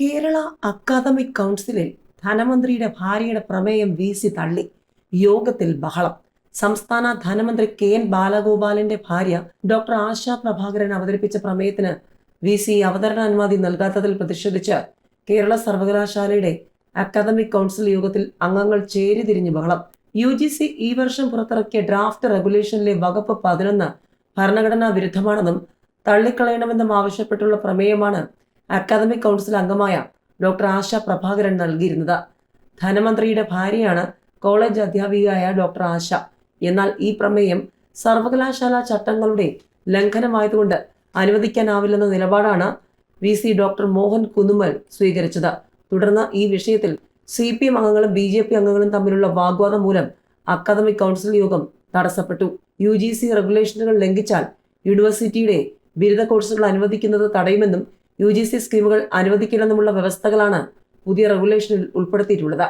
Kerala academic കൗൺസിലിൽ ധനമന്ത്രിയുടെ ഭാര്യയുടെ പ്രമേയം വീസി തള്ളി. യോഗത്തിൽ ബഹളം. സംസ്ഥാന ധനമന്ത്രി കെ എൻ ബാലഗോപാലിന്റെ ഭാര്യ ഡോക്ടർ ആശ പ്രഭാകരൻ അവതരിപ്പിച്ച പ്രമേയത്തിന് വി സി അവതരണ അനുമതി നൽകാത്തതിൽ പ്രതിഷേധിച്ച് കേരള സർവകലാശാലയുടെ അക്കാദമിക് കൗൺസിൽ യോഗത്തിൽ അംഗങ്ങൾ ചേരിതിരിഞ്ഞ് ബഹളം. യു ജി സി ഈ വർഷം പുറത്തിറക്കിയ ഡ്രാഫ്റ്റ് റെഗുലേഷനിലെ വകുപ്പ് പതിനൊന്ന് ഭരണഘടനാ വിരുദ്ധമാണെന്നും തള്ളിക്കളയണമെന്നും ആവശ്യപ്പെട്ടുള്ള പ്രമേയമാണ് അക്കാദമിക് കൗൺസിൽ അംഗമായ ഡോക്ടർ ആശ പ്രഭാകരൻ നൽകിയിരുന്നത്. ധനമന്ത്രിയുടെ ഭാര്യയാണ് കോളേജ് അധ്യാപികയായ ഡോക്ടർ ആശ. എന്നാൽ ഈ പ്രമേയം സർവകലാശാല ചട്ടങ്ങളുടെ ലംഘനമായതുകൊണ്ട് അനുവദിക്കാനാവില്ലെന്ന നിലപാടാണ് V C doctor Mohan Kunnummal സ്വീകരിച്ചത്. തുടർന്ന് ഈ വിഷയത്തിൽ സി പി എം അംഗങ്ങളും ബി ജെ പി അംഗങ്ങളും തമ്മിലുള്ള വാഗ്വാദം മൂലം അക്കാദമിക് കൗൺസിൽ യോഗം തടസ്സപ്പെട്ടു. യു ജി സി റെഗുലേഷനുകൾ ലംഘിച്ചാൽ യൂണിവേഴ്സിറ്റിയുടെ ബിരുദ കോഴ്സുകൾ അനുവദിക്കുന്നത് തടയുമെന്നും യു ജി സി സ്കീമുകൾ അനുവദിക്കില്ലെന്നുമുള്ള വ്യവസ്ഥകളാണ് പുതിയ റെഗുലേഷനിൽ ഉൾപ്പെടുത്തിയിട്ടുള്ളത്.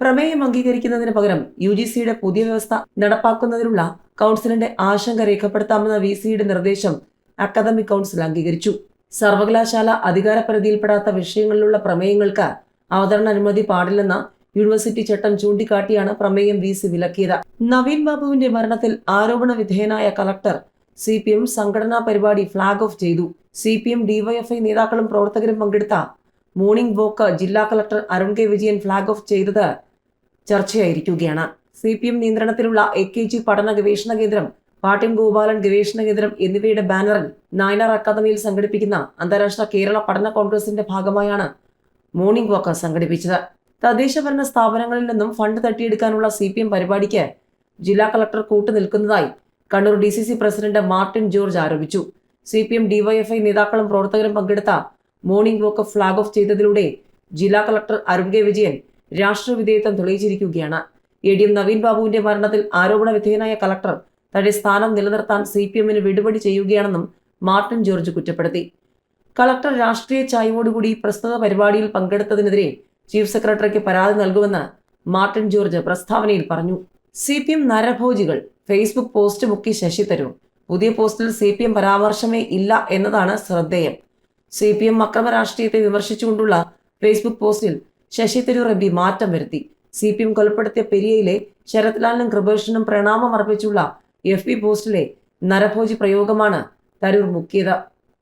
പ്രമേയം അംഗീകരിക്കുന്നതിന് പകരം യു ജി സിയുടെ പുതിയ വ്യവസ്ഥ നടപ്പാക്കുന്നതിനുള്ള കൗൺസിലിന്റെ ആശങ്ക രേഖപ്പെടുത്താമെന്ന വി സിയുടെ നിർദ്ദേശം അക്കാദമിക് കൗൺസിൽ അംഗീകരിച്ചു. സർവകലാശാല അധികാരപരിധിയിൽപ്പെടാത്ത വിഷയങ്ങളിലുള്ള പ്രമേയങ്ങൾക്ക് അവതരണ അനുമതി പാടില്ലെന്ന യൂണിവേഴ്സിറ്റി ചട്ടം ചൂണ്ടിക്കാട്ടിയാണ് പ്രമേയം വി സി വിലക്കിയത്. നവീൻ ബാബുവിന്റെ മരണത്തിൽ ആരോപണ വിധേയനായ കളക്ടർ സി പി എം സംഘടനാ പരിപാടി ഫ്ളാഗ് ഓഫ് ചെയ്തു. സി പി എം ഡിവൈഎഫ്ഐ നേതാക്കളും പ്രവർത്തകരും പങ്കെടുത്ത മോർണിംഗ് വോക്ക് ജില്ലാ collector Arun K Vijayan flag off ചെയ്തത് ചർച്ചയായിരിക്കുകയാണ്. സി പി എം നിയന്ത്രണത്തിലുള്ള എ കെ ജി പഠന ഗവേഷണ കേന്ദ്രം പാട്ടിൻ ഗോപാലൻ ഗവേഷണ കേന്ദ്രം എന്നിവയുടെ ബാനറിൽ നായനാർ അക്കാദമിയിൽ സംഘടിപ്പിക്കുന്ന അന്താരാഷ്ട്ര കേരള പഠന കോൺഗ്രസിന്റെ ഭാഗമായാണ് മോർണിംഗ് വാക്ക് സംഘടിപ്പിച്ചത്. തദ്ദേശഭരണ സ്ഥാപനങ്ങളിൽ നിന്നും ഫണ്ട് തട്ടിയെടുക്കാനുള്ള സി പി എം പരിപാടിക്ക് ജില്ലാ collector കൂട്ടുനിൽക്കുന്നതായി Kannur D C C president Martin George ആരോപിച്ചു. സി പി എം ഡിവൈഎഫ്ഐ നേതാക്കളും പ്രവർത്തകരും പങ്കെടുത്ത മോർണിംഗ് വോക്ക് ഫ്ളാഗ് ഓഫ് ചെയ്തതിലൂടെ ജില്ലാ കളക്ടർ അരുൺ കെ വിജയൻ രാഷ്ട്രവിധേയത്വം തെളിയിച്ചിരിക്കുകയാണ്. എ ഡി എം നവീൻ ബാബുവിന്റെ മരണത്തിൽ ആരോപണ വിധേയനായ കളക്ടർ തന്റെ സ്ഥാനം നിലനിർത്താൻ സി പി എമ്മിന് വിടുപടി ചെയ്യുകയാണെന്നും മാർട്ടിൻ ജോർജ് കുറ്റപ്പെടുത്തി. കളക്ടർ രാഷ്ട്രീയ ചായ്വോടുകൂടി പ്രസ്തുത പരിപാടിയിൽ പങ്കെടുത്തതിനെതിരെ ചീഫ് സെക്രട്ടറിക്ക് പരാതി നൽകുമെന്ന് മാർട്ടിൻ ജോർജ് പ്രസ്താവനയിൽ പറഞ്ഞു. സി പി എം നരഭോജികൾ ഫേസ്ബുക്ക് പോസ്റ്റ് മുക്കി ശശി തരൂർ. പുതിയ പോസ്റ്റിൽ സി പി എം പരാമർശമേ ഇല്ല എന്നതാണ് ശ്രദ്ധേയം. സി പി എം അക്രമ രാഷ്ട്രീയത്തെ വിമർശിച്ചുകൊണ്ടുള്ള ഫേസ്ബുക്ക് പോസ്റ്റിൽ ശശി തരൂർ എം പി മാറ്റം വരുത്തി. സി പി എം കൊലപ്പെടുത്തിയ പെരിയയിലെ ശരത്ലാലിനും കൃപേഷനും പ്രണാമം അർപ്പിച്ചുള്ള എഫ് പി പോസ്റ്റിലെ നരഭോജി പ്രയോഗമാണ് തരൂർ മുക്കിയത്.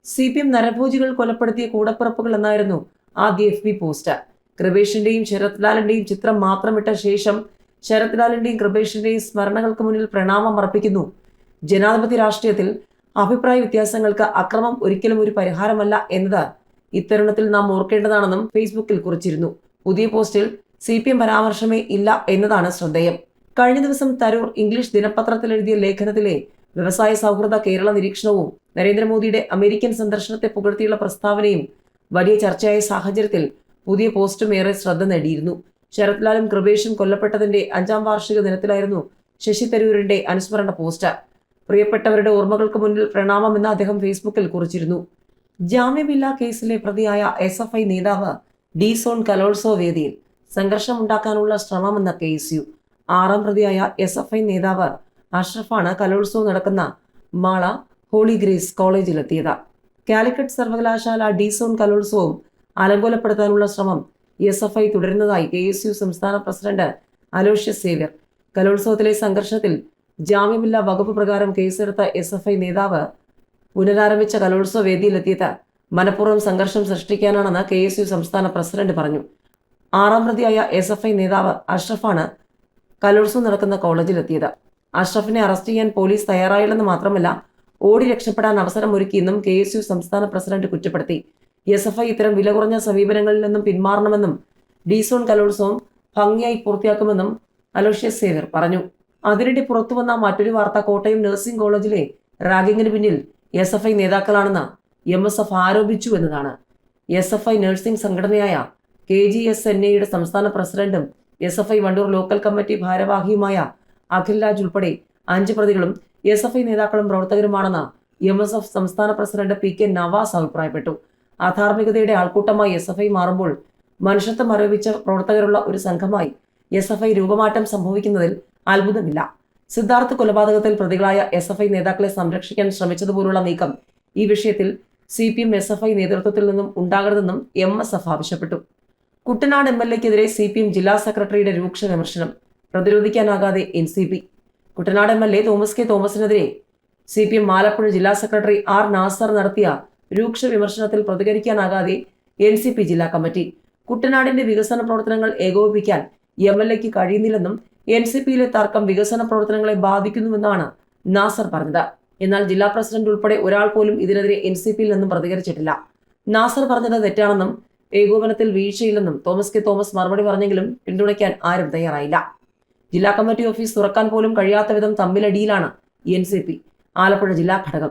സി പി എം നരഭോജികൾ കൊലപ്പെടുത്തിയ കൂടപ്പിറപ്പുകൾ എന്നായിരുന്നു ആദ്യ എഫ് പി പോസ്റ്റ്. കൃപേഷിന്റെയും ശരത്ലാലിന്റെയും ചിത്രം മാത്രമിട്ട ശേഷം ശരത്ലാലിന്റെയും കൃപേഷിന്റെയും സ്മരണകൾക്ക് മുന്നിൽ പ്രണാമം അർപ്പിക്കുന്നു. ജനാധിപത്യ രാഷ്ട്രീയത്തിൽ അഭിപ്രായ വ്യത്യാസങ്ങൾക്ക് അക്രമം ഒരിക്കലും ഒരു പരിഹാരമല്ല എന്നത് ഇത്തരുണത്തിൽ നാം ഓർക്കേണ്ടതാണെന്നും ഫേസ്ബുക്കിൽ കുറിച്ചിരുന്നു. പുതിയ പോസ്റ്റിൽ സി പി എം പരാമർശമേ ഇല്ല എന്നതാണ് ശ്രദ്ധേയം. കഴിഞ്ഞ ദിവസം തരൂർ ഇംഗ്ലീഷ് ദിനപത്രത്തിൽ എഴുതിയ ലേഖനത്തിലെ വ്യവസായ സൗഹൃദ കേരള നിരീക്ഷണവും നരേന്ദ്രമോദിയുടെ അമേരിക്കൻ സന്ദർശനത്തെ പുകഴ്ത്തിയുള്ള പ്രസ്താവനയും വലിയ ചർച്ചയായ സാഹചര്യത്തിൽ പുതിയ പോസ്റ്റും ഏറെ ശ്രദ്ധ നേടിയിരുന്നു. ശരത്ലാലും കൃപേഷും കൊല്ലപ്പെട്ടതിന്റെ അഞ്ചാം വാർഷിക ദിനത്തിലായിരുന്നു ശശി തരൂരിന്റെ അനുസ്മരണ പോസ്റ്റ് പ്രിയപ്പെട്ടവരുടെ ഓർമ്മകൾക്ക് മുന്നിൽ പ്രണാമമെന്ന് അദ്ദേഹം ഫേസ്ബുക്കിൽ കുറിച്ചിരുന്നു. ജാമ്യമില്ലാ കേസിലെ പ്രതിയായ എസ് എഫ് ഐ നേതാവ് ഡി സോൺ കലോത്സവ വേദിയിൽ സംഘർഷമുണ്ടാക്കാനുള്ള ശ്രമമെന്ന കേസ് യു ആറാം പ്രതിയായ എസ് എഫ് ഐ നേതാവ് അഷ്റഫാണ് കലോത്സവം നടക്കുന്ന മാള ഹോളി ഗ്രേസ് കോളേജിലെത്തിയത്. കാലിക്കറ്റ് സർവകലാശാല ഡി സോൺ കലോത്സവം അലങ്കോലപ്പെടുത്താനുള്ള ശ്രമം എസ് എഫ് ഐ തുടരുന്നതായി കെ എസ് യു സംസ്ഥാന പ്രസിഡന്റ് അലോഷ്യസ് സേവ്യർ. കലോത്സവത്തിലെ സംഘർഷത്തിൽ ജാമ്യമില്ലാ വകുപ്പ് പ്രകാരം കേസെടുത്ത എസ് എഫ് ഐ നേതാവ് പുനരാരംഭിച്ച കലോത്സവ വേദിയിലെത്തിയത് മനഃപൂർവം സംഘർഷം സൃഷ്ടിക്കാനാണെന്ന് കെ എസ് യു സംസ്ഥാന പ്രസിഡന്റ് പറഞ്ഞു. ആറാം പ്രതിയായ എസ് എഫ് ഐ നേതാവ് അഷ്റഫാണ് കലോത്സവം നടക്കുന്ന കോളേജിലെത്തിയത്. അഷ്റഫിനെ അറസ്റ്റ് ചെയ്യാൻ പോലീസ് തയ്യാറായില്ലെന്ന് മാത്രമല്ല ഓടി രക്ഷപ്പെടാൻ അവസരമൊരുക്കിയെന്നും കെ എസ് യു സംസ്ഥാന പ്രസിഡന്റ് കുറ്റപ്പെടുത്തി. എസ് എഫ് ഐ ഇത്തരം വില കുറഞ്ഞ സമീപനങ്ങളിൽ നിന്നും പിന്മാറണമെന്നും ഡീസോൺ കലോത്സവം ഭംഗിയായി പൂർത്തിയാക്കുമെന്നും അലോഷ്യസ് സേവർ പറഞ്ഞു. അതിനിടെ പുറത്തുവന്ന മറ്റൊരു വാർത്ത കോട്ടയം നഴ്സിംഗ് കോളേജിലെ റാഗിങ്ങിന് പിന്നിൽ എസ് എഫ് ഐ നേതാക്കളാണെന്ന് എം എസ് എഫ് ആരോപിച്ചു എന്നതാണ്. എസ് എഫ് ഐ നഴ്സിംഗ് സംഘടനയായ കെ ജി എസ് എൻ എയുടെ സംസ്ഥാന പ്രസിഡന്റും S F I Wandoor local committee ഭാരവാഹിയുമായ Akhil Raj ഉൾപ്പെടെ അഞ്ച് പ്രതികളും എസ് എഫ് ഐ നേതാക്കളും പ്രവർത്തകരുമാണെന്ന് എം എസ് എഫ് സംസ്ഥാന പ്രസിഡന്റ് പി കെ നവാസ് അഭിപ്രായപ്പെട്ടു. അധാർമികതയുടെ ആൾക്കൂട്ടമായി എസ് എഫ് ഐ മാറുമ്പോൾ മനുഷ്യത്വം ആരോപിച്ച പ്രവർത്തകരുള്ള ഒരു സംഘമായി എസ് എഫ് ഐ രൂപമാറ്റം സംഭവിക്കുന്നതിൽ അത്ഭുതമില്ല. സിദ്ധാർത്ഥ് കൊലപാതകത്തിൽ പ്രതികളായ എസ് എഫ് ഐ നേതാക്കളെ സംരക്ഷിക്കാൻ ശ്രമിച്ചതുപോലുള്ള നീക്കം ഈ വിഷയത്തിൽ C P M S F I നേതൃത്വത്തിൽ നിന്നും ഉണ്ടാകരുതെന്നും എം എസ് എഫ് ആവശ്യപ്പെട്ടു. കുട്ടനാട് എം എൽ എക്കെതിരെ സി പി എം ജില്ലാ സെക്രട്ടറിയുടെ രൂക്ഷ വിമർശനം പ്രതിരോധിക്കാനാകാതെ N C P Kuttanad M L A Thomas K തോമസിനെതിരെ C P M Alappuzha ജില്ലാ സെക്രട്ടറി ആർ നാസർ നടത്തിയ രൂക്ഷ വിമർശനത്തിൽ പ്രതികരിക്കാനാകാതെ എൻ സി പി ജില്ലാ കമ്മിറ്റി. കുട്ടനാടിന്റെ വികസന പ്രവർത്തനങ്ങൾ ഏകോപിപ്പിക്കാൻ എം എൽ എക്ക് കഴിയുന്നില്ലെന്നും എൻ സി പിയിലെ തർക്കം വികസന പ്രവർത്തനങ്ങളെ ബാധിക്കുന്നുവെന്നാണ് നാസർ പറഞ്ഞത്. എന്നാൽ ജില്ലാ പ്രസിഡന്റ് ഉൾപ്പെടെ ഒരാൾ പോലും ഇതിനെതിരെ എൻ സി പിയിൽ നിന്നും പ്രതികരിച്ചിട്ടില്ല. നാസർ പറഞ്ഞത് തെറ്റാണെന്നും ഏകോപനത്തിൽ വീഴ്ചയില്ലെന്നും തോമസ് കെ തോമസ് മറുപടി പറഞ്ഞെങ്കിലും പിന്തുണയ്ക്കാൻ ആരും തയ്യാറായില്ല. ജില്ലാ കമ്മിറ്റി ഓഫീസ് തുറക്കാൻ പോലും കഴിയാത്ത വിധം തമ്മിലടിയിലാണ് എൻ സി പി. ആലപ്പുഴ ജില്ലാ ഘടകം.